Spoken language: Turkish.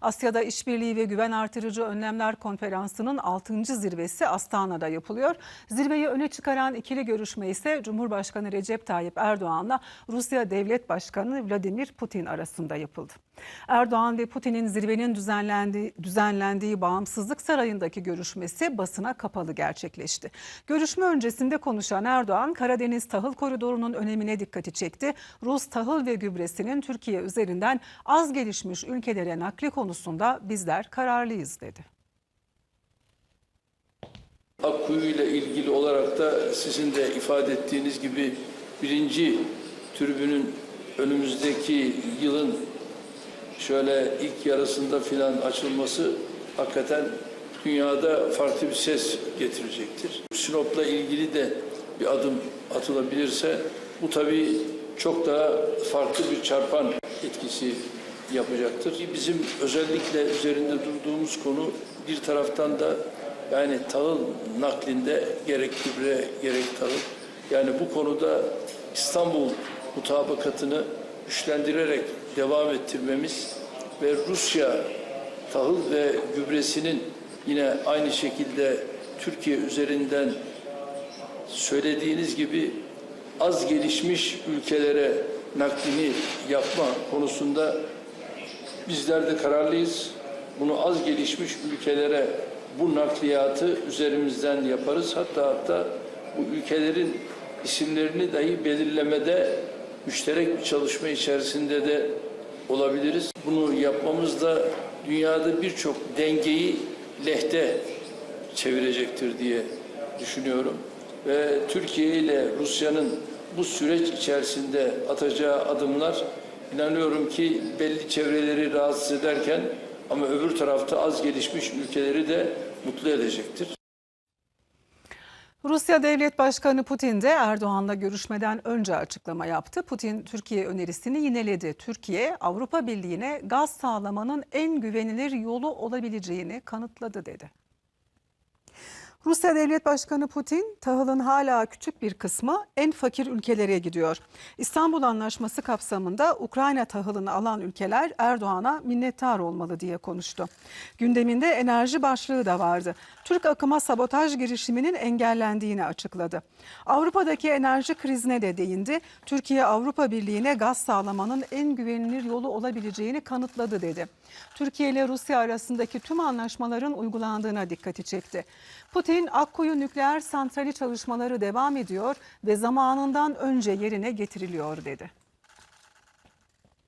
Asya'da İşbirliği ve Güven Artırıcı Önlemler Konferansı'nın 6. zirvesi Astana'da yapılıyor. Zirveyi öne çıkaran ikili görüşme ise Cumhurbaşkanı Recep Tayyip Erdoğan'la Rusya Devlet Başkanı Vladimir Putin arasında yapıldı. Erdoğan ve Putin'in zirvenin düzenlendiği, düzenlendiği Bağımsızlık Sarayı'ndaki görüşmesi basına kapalı gerçekleşti. Görüşme öncesinde konuşan Erdoğan, Karadeniz Tahıl Koridoru'nun önemine dikkati çekti. Rus tahıl ve gübresinin Türkiye üzerinden az gelişmiş ülkelere nakli konusunda bizler kararlıyız dedi. Akkuyu ile ilgili olarak da sizin de ifade ettiğiniz gibi birinci türbünün önümüzdeki yılın şöyle ilk yarısında filan açılması hakikaten dünyada farklı bir ses getirecektir. Sinop'la ilgili de bir adım atılabilirse bu tabii çok daha farklı bir çarpan etkisi yapacaktır. Bizim özellikle üzerinde durduğumuz konu bir taraftan da yani tahıl naklinde gerek gübre gerek tahıl yani bu konuda İstanbul mutabakatını güçlendirerek devam ettirmemiz ve Rusya tahıl ve gübresinin yine aynı şekilde Türkiye üzerinden söylediğiniz gibi az gelişmiş ülkelere naklini yapma konusunda bizler de kararlıyız. Bunu az gelişmiş ülkelere bu nakliyatı üzerimizden yaparız. Hatta hatta bu ülkelerin isimlerini dahi belirlemede müşterek bir çalışma içerisinde de olabiliriz. Bunu yapmamız da dünyada birçok dengeyi lehte çevirecektir diye düşünüyorum. Ve Türkiye ile Rusya'nın bu süreç içerisinde atacağı adımlar inanıyorum ki belli çevreleri rahatsız ederken ama öbür tarafta az gelişmiş ülkeleri de mutlu edecektir. Rusya Devlet Başkanı Putin de Erdoğan'la görüşmeden önce açıklama yaptı. Putin Türkiye önerisini yineledi. Türkiye Avrupa Birliği'ne gaz sağlamanın en güvenilir yolu olabileceğini kanıtladı dedi. Rusya Devlet Başkanı Putin, tahılın hala küçük bir kısmı en fakir ülkelere gidiyor. İstanbul Anlaşması kapsamında Ukrayna tahılını alan ülkeler Erdoğan'a minnettar olmalı diye konuştu. Gündeminde enerji başlığı da vardı. Türk akıma sabotaj girişiminin engellendiğini açıkladı. Avrupa'daki enerji krizine de değindi. Türkiye Avrupa Birliği'ne gaz sağlamanın en güvenilir yolu olabileceğini kanıtladı dedi. Türkiye ile Rusya arasındaki tüm anlaşmaların uygulandığına dikkati çekti. Putin, Akkuyu nükleer santrali çalışmaları devam ediyor ve zamanından önce yerine getiriliyor dedi.